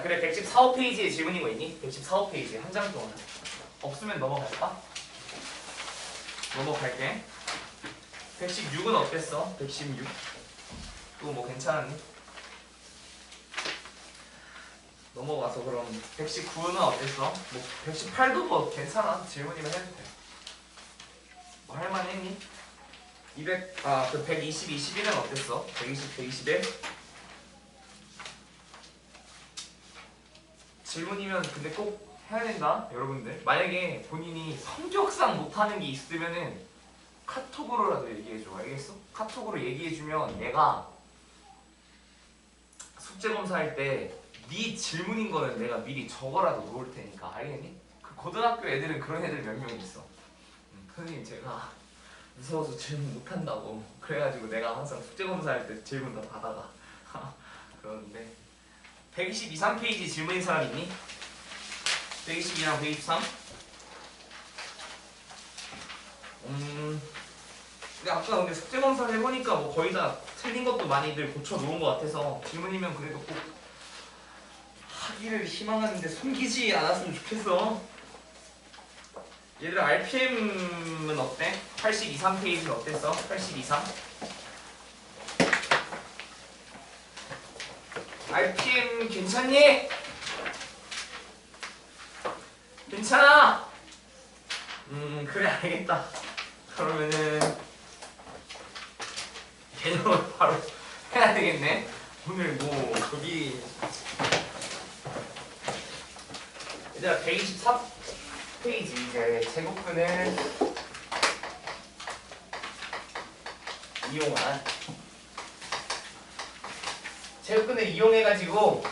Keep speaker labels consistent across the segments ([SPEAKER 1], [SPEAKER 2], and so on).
[SPEAKER 1] 자 그래 114, 5페이지에 질문인 거 있니? 114, 5페이지 한 장 동안 없으면 넘어갈까? 넘어갈게 116은 어땠어? 116 또 뭐 괜찮았니? 넘어가서 그럼 119는 어땠어? 뭐 118도 뭐 괜찮아 질문이면 해도 돼. 뭐 할만했니? 200, 아, 그 120, 21은 어땠어? 120, 121? 질문이면 근데 꼭 해야 된다, 여러분들. 만약에 본인이 성격상 못하는 게 있으면은 카톡으로라도 얘기해줘. 알겠어? 카톡으로 얘기해주면 내가 숙제 검사할 때 네 질문인 거는 내가 미리 적어라도 놓을 테니까 알겠니? 그 고등학교 애들은 그런 애들 몇 명 있어. 음, 선생님 제가 무서워서 질문 못 한다고 그래가지고 내가 항상 숙제 검사할 때 질문 다 받아가 그러는데 122, 3페이지 질문인 사람 있니? 122랑 123? 음 근데 아까 근데 숙제 검사를 해보니까 뭐 거의 다 틀린 것도 많이들 고쳐 놓은 것 같아서 질문이면 그래도 꼭 하기를 희망하는데 숨기지 않았으면 좋겠어. 얘들아 RPM은 어때? 82, 3페이지는 어땠어? 82, 3 RPM 괜찮니? 괜찮아? 음 그래 알겠다 그러면은 개념을 바로 해야 되겠네 오늘 뭐 거기 얘들아 124페이지 이제 제곱근을 이용한 제곱근을 이용해가지고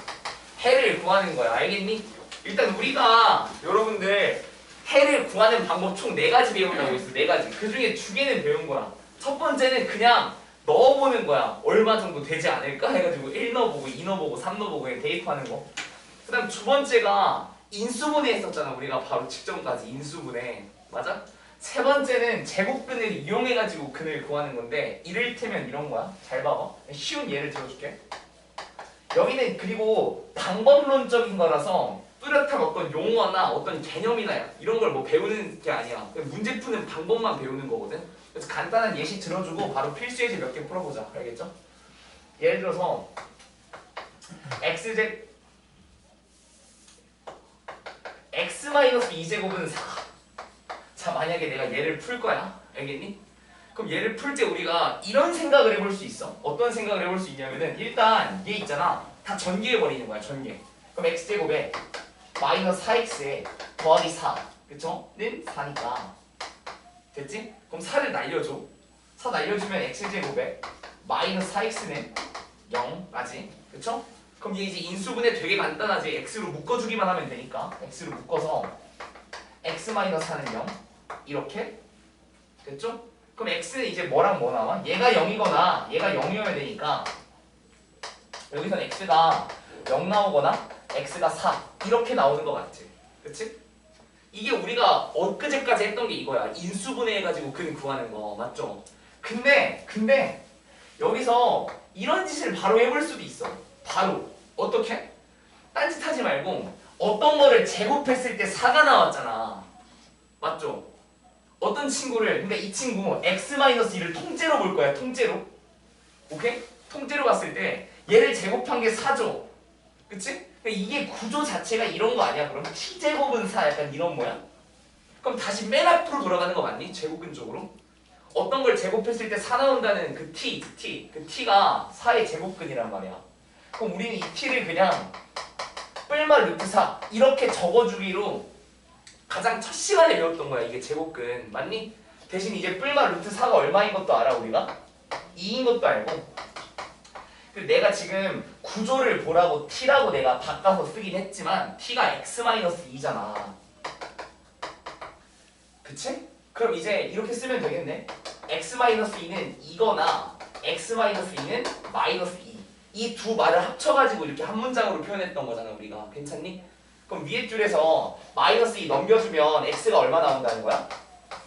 [SPEAKER 1] 해를 구하는 거야. 알겠니? 일단 우리가 여러분들 해를 구하는 방법 총 네 가지 배우려고 했어. 네 가지 그 중에 두 개는 배운 거야. 첫 번째는 그냥 넣어보는 거야. 얼마 정도 되지 않을까 해가지고 1 넣어보고 2 넣어보고 3 넣어보고 그냥 대입하는 거 그 다음 두 번째가 인수분해 했었잖아. 우리가 바로 직전까지 인수분해. 맞아? 세 번째는 제곱근을 이용해가지고 근을 구하는 건데 이를테면 이런 거야. 잘 봐봐. 쉬운 예를 들어줄게 여기는 그리고 방법론적인 거라서 뚜렷한 어떤 용어나 어떤 개념이나 이런 걸 뭐 배우는 게 아니야 문제 푸는 방법만 배우는 거거든 그래서 간단한 예시 들어주고 바로 필수 예제 몇개 풀어보자 알겠죠? 예를 들어서 x제 x-2제곱은 4. 자, 만약에 내가 얘를 풀 거야. 알겠니? 그럼 얘를 풀 때 우리가 이런 생각을 해볼 수 있어. 어떤 생각을 해볼 수 있냐면은 일단 얘 있잖아. 다 전개해버리는 거야, 전개. 그럼 x제곱에 마이너스 4x에 더하기 4. 그쵸? 는 4니까. 됐지? 그럼 4를 날려줘. 4 날려주면 x제곱에 마이너스 4x는 0까지. 그쵸? 그럼 얘 이제 인수분해 되게 간단하지 x로 묶어주기만 하면 되니까 x로 묶어서 x-4는 0 이렇게 됐죠? 그럼 x는 이제 뭐랑 뭐 나와? 얘가 0이거나 얘가 0이어야 되니까 여기선 x가 0 나오거나 x가 4 이렇게 나오는 거 같지? 그치? 이게 우리가 엊그제까지 했던 게 이거야 인수분해 해가지고 근 구하는 거 맞죠? 근데 근데 여기서 이런 짓을 바로 해볼 수도 있어 바로 어떻게? 딴짓하지 말고 어떤 거를 제곱했을 때 4가 나왔잖아 맞죠? 어떤 친구를 근데 이 친구 x-1을 통째로 볼 거야 통째로 오케이? 통째로 봤을 때 얘를 제곱한 게 4죠 그치? 그러니까 이게 구조 자체가 이런 거 아니야 그럼? t제곱은 4 약간 이런 모양? 그럼 다시 맨 앞으로 돌아가는 거 맞니? 제곱근 쪽으로? 어떤 걸 제곱했을 때 4 나온다는 그 t, 그 t 그 t가 4의 제곱근이란 말이야 그럼 우리는 이 t를 그냥 뿔마 루트 4 이렇게 적어주기로 가장 첫 시간에 배웠던 거야 이게 제곱근 맞니? 대신 이제 뿔마 루트 4가 얼마인 것도 알아 우리가? 2인 것도 알고 그 내가 지금 구조를 보라고 t라고 내가 바꿔서 쓰긴 했지만 t가 x-2잖아 그치? 그럼 이제 이렇게 쓰면 되겠네 x-2는 이거나 x-2는 마이너스 2 이 두 말을 합쳐가지고 이렇게 한 문장으로 표현했던 거잖아 우리가 괜찮니? 그럼 위에 줄에서 마이너스 2 넘겨주면 x가 얼마 나온다는 거야?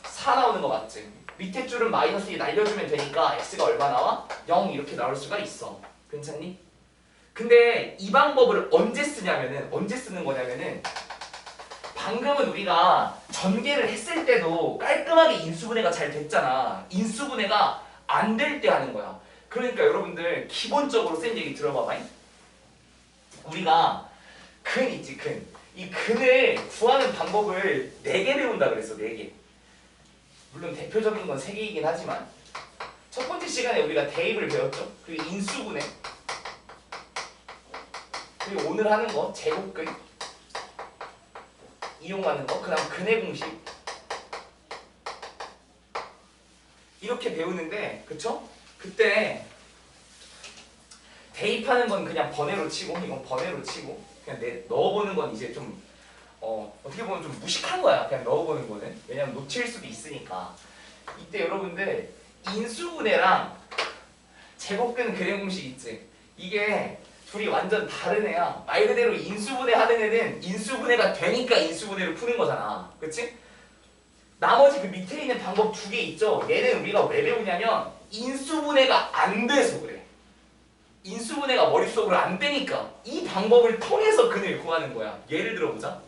[SPEAKER 1] 4 나오는 거 맞지? 밑에 줄은 마이너스 2 날려주면 되니까 x가 얼마 나와? 0 이렇게 나올 수가 있어 괜찮니? 그 근데 이 방법을 언제 쓰냐면은 언제 쓰는 거냐면은 방금은 우리가 전개를 했을 때도 깔끔하게 인수분해가 잘 됐잖아. 인수분해가 안 될 때 하는 거야. 그러니까 여러분들 기본적으로 센 얘기 들어봐봐. 우리가 근 있지 근. 이 근을 구하는 방법을 네개 배운다 그랬어 네 개. 물론 대표적인 건세 개이긴 하지만 첫 번째 시간에 우리가 대입을 배웠죠. 그리고 인수분해. 그리고 오늘 하는 거 제곱근 이용하는 거. 그 다음 근의 공식. 이렇게 배우는데 그쵸? 그때 대입하는 건 그냥 번외로 치고 이건 번외로 치고 그냥 내 넣어보는 건 이제 좀 어, 어떻게 보면 좀 무식한 거야. 그냥 넣어보는 거는. 왜냐면 놓칠 수도 있으니까. 이때 여러분들 인수분해랑 제곱근 근의 공식 있지? 이게 둘이 완전 다른 애야. 말 그대로 인수분해 하는 애는 인수분해가 되니까 인수분해를 푸는 거잖아. 그치? 나머지 그 밑에 있는 방법 두 개 있죠? 얘는 우리가 왜 배우냐면 인수분해가 안 돼서 그래 인수분해가 머릿속으로 안 되니까 이 방법을 통해서 근을 구하는 거야. 예를 들어보자.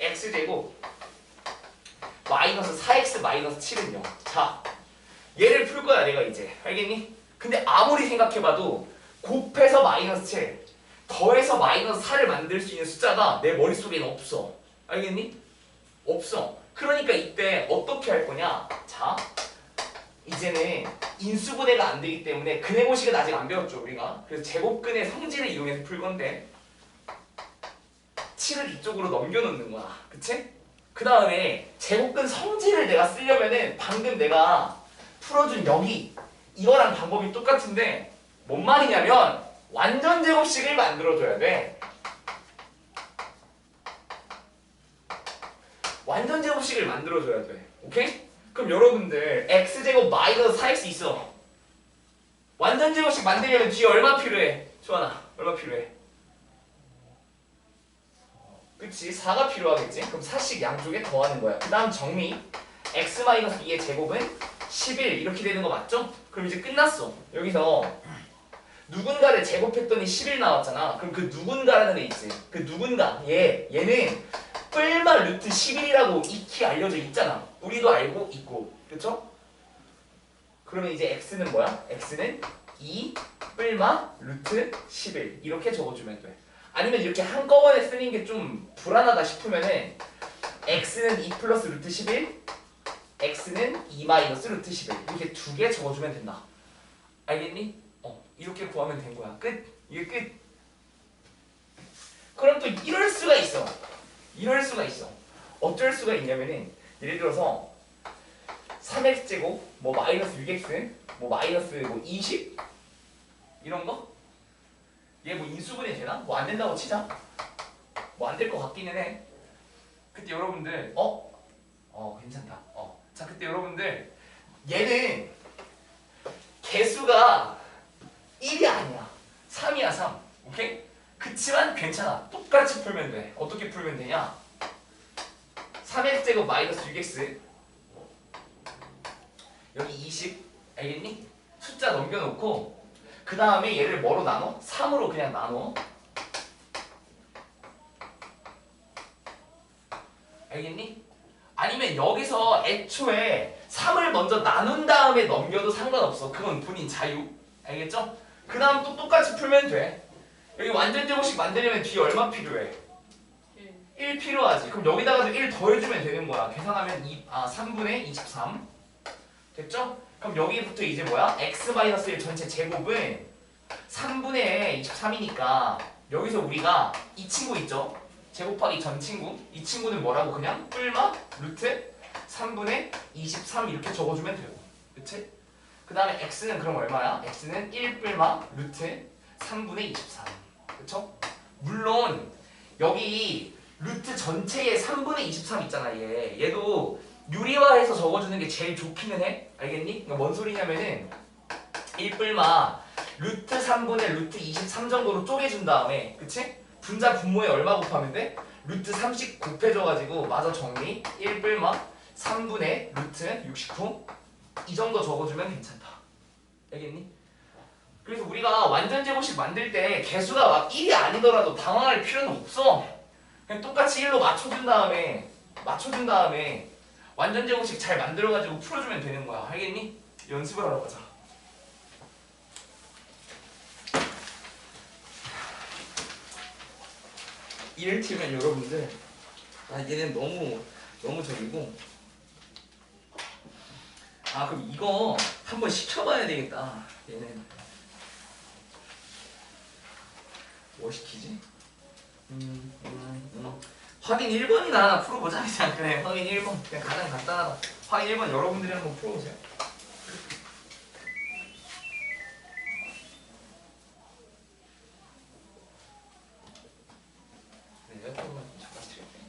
[SPEAKER 1] x제곱 마이너스 4x 마이너스 7은요. 자, 얘를 풀 거야 내가 이제. 알겠니? 근데 아무리 생각해봐도 곱해서 마이너스 7 더해서 마이너스 4를 만들 수 있는 숫자가 내 머릿속에는 없어. 알겠니? 없어. 그러니까 이때 어떻게 할 거냐? 자, 이제는 인수분해가 안 되기 때문에 근의 공식은 아직 안 배웠죠 우리가 그래서 제곱근의 성질을 이용해서 풀 건데 7을 이쪽으로 넘겨놓는 거야 그치? 그 다음에 제곱근 성질을 내가 쓰려면은 방금 내가 풀어준 여기 이거랑 방법이 똑같은데 뭔 말이냐면 완전 제곱식을 만들어줘야 돼 완전 제곱식을 만들어줘야 돼 오케이? 그럼 여러분들 x제곱 마이너스 4x 있어. 완전 제곱식 만들려면 뒤에 얼마 필요해? 조하나 얼마 필요해? 그치? 4가 필요하겠지? 그럼 4씩 양쪽에 더하는 거야. 그 다음 정리. x 마이너스 2의 제곱은 11 이렇게 되는 거 맞죠? 그럼 이제 끝났어. 여기서 누군가를 제곱했더니 11 나왔잖아. 그럼 그 누군가라는 애 있지. 그 누군가. 얘 얘는 뿔마 루트 11이라고 익히 알려져 있잖아. 우리도 알고 있고. 그쵸? 그러면 이제 x는 뭐야? x는 2 뿔마 루트 11 이렇게 적어주면 돼. 아니면 이렇게 한꺼번에 쓰는 게 좀 불안하다 싶으면은 x는 2 플러스 루트 11 x는 2 마이너스 루트 11 이렇게 두 개 적어주면 된다. 알겠니? 어 이렇게 구하면 된 거야. 끝. 이게 끝. 그럼 또 이럴 수가 있어. 이럴 수가 있어. 어쩔 수가 있냐면은 예를 들어서 3x제곱 뭐 마이너스 6x 뭐 마이너스 뭐 20 이런 거? 얘 뭐 인수분해 되나? 뭐 안 된다고 치자. 뭐 안 될 것 같기는 해. 그때 여러분들 어? 어 괜찮다. 어. 자 그때 여러분들 얘는 개수가 1이 아니야. 3이야 3. 오케이? 그치만 괜찮아. 똑같이 풀면 돼. 어떻게 풀면 되냐? 3x제곱 마이너스 6x 여기 20 알겠니? 숫자 넘겨놓고 그 다음에 얘를 뭐로 나눠? 3으로 그냥 나눠 알겠니? 아니면 여기서 애초에 3을 먼저 나눈 다음에 넘겨도 상관없어 그건 본인 자유 알겠죠? 그 다음 또 똑같이 풀면 돼 여기 완전 제곱식 만들려면 뒤에 얼마 필요해? 1 필요하지. 그럼 여기다가 1 더해주면 되는 거야. 계산하면 2, 아 3분의 23 됐죠? 그럼 여기부터 이제 뭐야? x-1 전체 제곱은 3분의 23이니까 여기서 우리가 이 친구 있죠? 제곱하기 전 친구 이 친구는 뭐라고 그냥 뿔마 루트 3분의 23 이렇게 적어주면 되고 그치? 그 다음에 x는 그럼 얼마야? x는 1 뿔마 루트 3분의 23 그쵸? 물론 여기 루트 전체의 3분의 23 있잖아 얘 얘도 유리화해서 적어주는 게 제일 좋기는 해 알겠니? 그러니까 뭔 소리냐면은 1뿔마 루트 3분의 루트 23 정도로 쪼개준 다음에 그치? 분자 분모에 얼마 곱하면 돼? 루트 30 곱해줘가지고 마저 정리 1뿔마 3분의 루트 69 이 정도 적어주면 괜찮다 알겠니? 그래서 우리가 완전 제곱식 만들 때 개수가 막 1이 아니더라도 당황할 필요는 없어. 그냥 똑같이 1로 맞춰준 다음에 맞춰준 다음에 완전 제곱식 잘 만들어가지고 풀어주면 되는 거야. 알겠니? 연습을 하러 가자. 이를테면 여러분들 아 얘는 너무 너무 저기고 아 그럼 이거 한번 시켜봐야 되겠다 얘는 뭐 시키지? 음, 음, 음. 확인 1번이나 풀어보자 그냥 그래 확인 1번 그냥 가장 간단하다 확인 1번 여러분들이 한번 풀어보세요 네, 잠깐만 잠깐 드릴게요.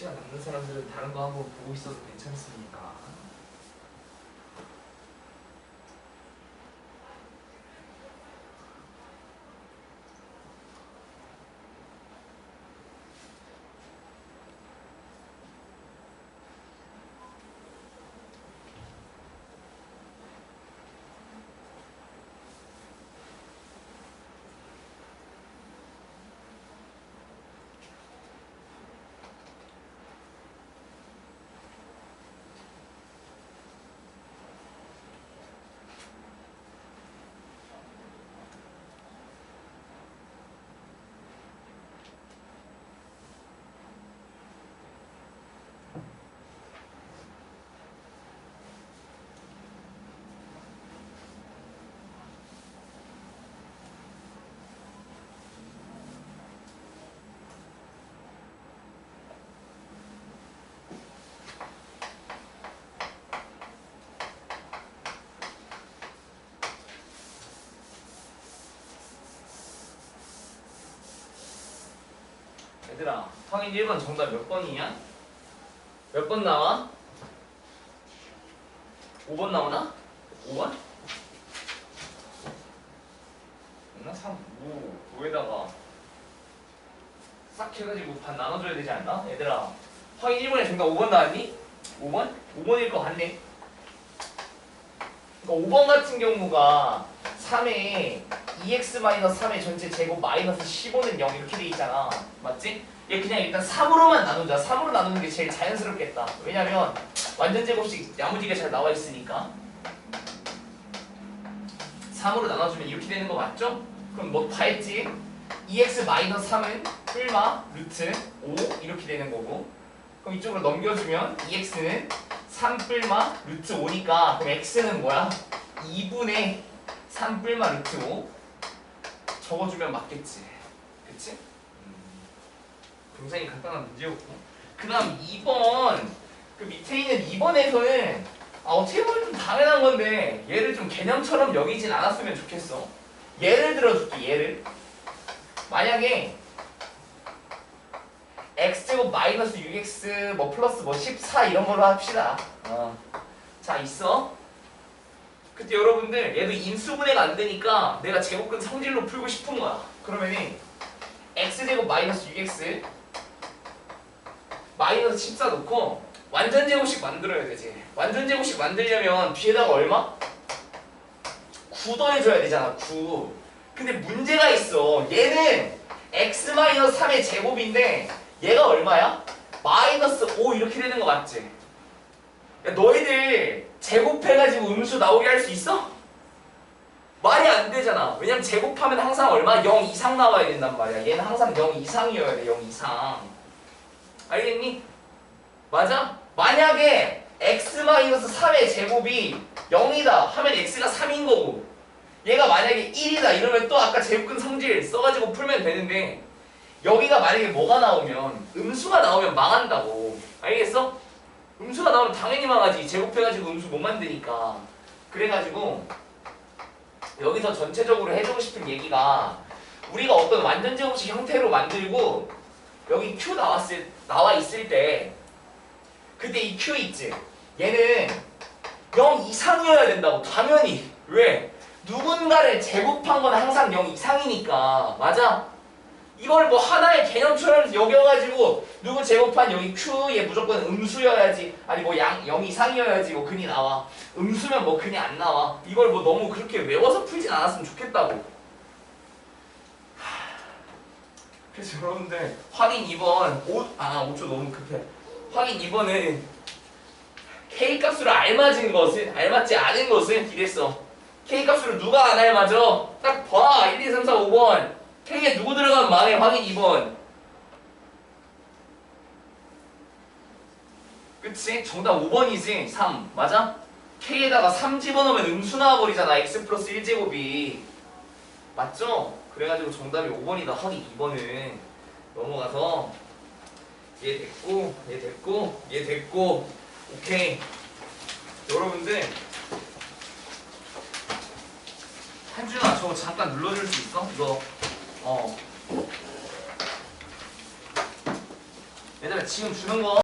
[SPEAKER 1] 시간 남는 사람들은 다른 거 한번 보고 있어도 괜찮습니까? 얘들아, 성인 1번 정답 몇 번이냐? 몇 번 나와? 5번 나오나? 5번? 나 3, 5, 5에다가 싹 해가지고 반 나눠줘야 되지 않나? 얘들아, 확인 1번에 정답 5번 나왔니? 5번? 5번일 것 같네. 그러니까 5번 같은 경우가 3에 2x-3의 전체 제곱 마이너스 15는 0 이렇게 돼 있잖아. 맞지? 얘 그냥 일단 3으로만 나누자. 3으로 나누는 게 제일 자연스럽겠다. 왜냐면 완전 제곱식 야무지게 잘 나와 있으니까. 3으로 나눠주면 이렇게 되는 거 맞죠? 그럼 뭐 다 했지? 2x-3은 뿔마 루트 5 이렇게 되는 거고 그럼 이쪽으로 넘겨주면 2x는 3 뿔마 루트 5니까 그럼 x는 뭐야? 2분의 3 뿔마 루트 5 적어주면 맞겠지 그치? 음. 굉장히 간단한 문제였고 그 다음 2번 그 밑에 있는 2번에서는 아, 어떻게 보면 좀 당연한 건데 얘를 좀 개념처럼 여기진 않았으면 좋겠어 예를 들어줄게 예를 만약에 x제곱 마이너스 6x 뭐 플러스 뭐 14 이런 걸로 합시다 어. 자 있어 그때 여러분들 얘도 인수분해가 안 되니까 내가 제곱근 성질로 풀고 싶은 거야. 그러면은 x제곱 마이너스 6x 마이너스 14 놓고 완전 제곱식 만들어야 되지. 완전 제곱식 만들려면 뒤에다가 얼마? 9 더해줘야 되잖아. 9. 근데 문제가 있어. 얘는 x 마이너스 3의 제곱인데 얘가 얼마야? 마이너스 5 이렇게 되는 거 맞지? 야, 너희들 제곱해가지고 음수 나오게 할 수 있어? 말이 안 되잖아. 왜냐면 제곱하면 항상 얼마? 0 이상 나와야 된단 말이야. 얘는 항상 0 이상이어야 돼. 0 이상. 알겠니? 맞아? 만약에 x-3의 제곱이 0이다 하면 x가 3인 거고 얘가 만약에 1이다 이러면 또 아까 제곱근 성질 써가지고 풀면 되는데 여기가 만약에 뭐가 나오면 음수가 나오면 망한다고 알겠어? 음수가 나오면 당연히 망하지. 제곱해가지고 음수 못 만드니까. 그래가지고 여기서 전체적으로 해주고 싶은 얘기가 우리가 어떤 완전 제곱식 형태로 만들고 여기 q 나왔을 나와 있을 때 그때 이 q 있지? 얘는 0 이상이어야 된다고. 당연히. 왜? 누군가를 제곱한 건 항상 0 이상이니까. 맞아 이걸 뭐 하나의 개념처럼 여겨가지고 누구 제곱한 여기 q 얘 무조건 음수여야지. 아니 뭐 양 0 이상이어야지 뭐 근이 나와. 음수면 뭐 근이 안 나와. 이걸 뭐 너무 그렇게 외워서 풀진 않았으면 좋겠다고. 하, 그래서 여러분들 확인 2번 5, 아 5초 너무 급해. 확인 2번은 K 값으로 알맞은 것은 알맞지 않은 것은 이랬어. K 값으로 누가 안 알맞아 딱 봐. 1, 2, 3, 4, 5번 K에 누구 들어가면 망해 확인 2번. 그치? 정답 5번이지. 3 맞아? K에다가 3 집어넣으면 음수 나와버리잖아. X 플러스 1제곱이. 맞죠? 그래가지고 정답이 5번이다. 확인 2번은. 넘어가서. 얘 됐고 얘 됐고 얘 됐고. 오케이. 여러분들. 한준아 저거 잠깐 눌러줄 수 있어? 이거 어. 얘들아 지금 주는 거